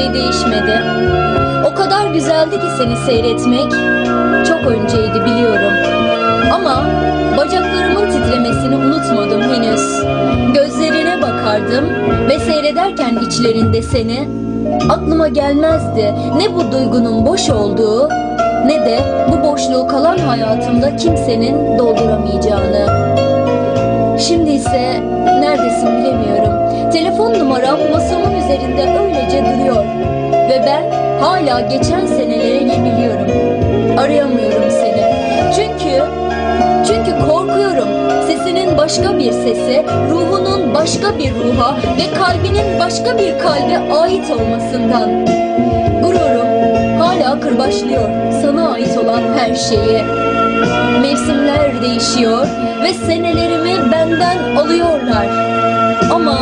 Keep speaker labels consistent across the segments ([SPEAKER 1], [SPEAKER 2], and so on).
[SPEAKER 1] şey değişmedi. O kadar güzeldi ki seni seyretmek. Çok önceydi biliyorum. Ama bacaklarımın titremesini unutmadım henüz. Gözlerine bakardım ve seyrederken içlerinde seni aklıma gelmezdi ne bu duygunun boş olduğu ne de bu boşluğu kalan hayatımda kimsenin dolduramayacağını. Şimdi ise neredesin bilemiyorum. Telefon numaram masamın üzerinde ben hala geçen senelere yeniliyorum. Arayamıyorum seni. Çünkü, çünkü korkuyorum. Sesinin başka bir sese, ruhunun başka bir ruha ve kalbinin başka bir kalbe ait olmasından. Gururum hala kırbaçlıyor sana ait olan her şeyi. Mevsimler değişiyor ve senelerimi benden alıyorlar. Ama?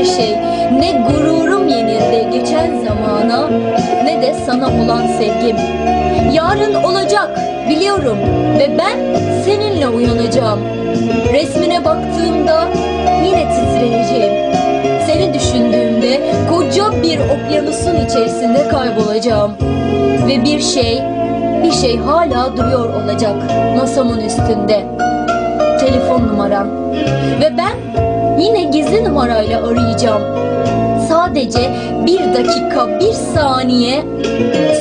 [SPEAKER 1] Hiçbir şey. Ne gururum yenildi geçen zamana ne de sana olan sevgim. Yarın olacak biliyorum ve ben seninle uyanacağım. Resmine baktığımda yine titreyeceğim. Seni düşündüğümde koca bir okyanusun içerisinde kaybolacağım. Ve bir şey, bir şey hala duruyor olacak masamın üstünde. Telefon numaram. Ve ben yine gizli numarayla arayacağım. Sadece bir dakika, bir saniye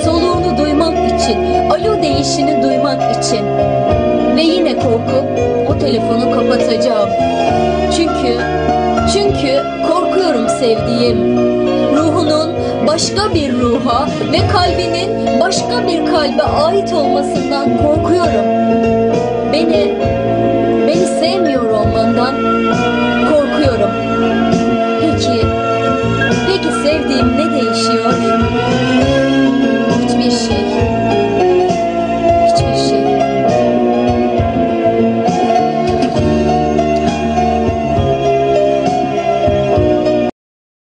[SPEAKER 1] soluğunu duymak için, alo değişini duymak için. Ve yine korkup o telefonu kapatacağım. Çünkü, çünkü korkuyorum sevdiğim. Ruhunun başka bir ruha ve kalbinin başka bir kalbe ait olmasından korkuyorum. Beni, beni sevmiyor olmandan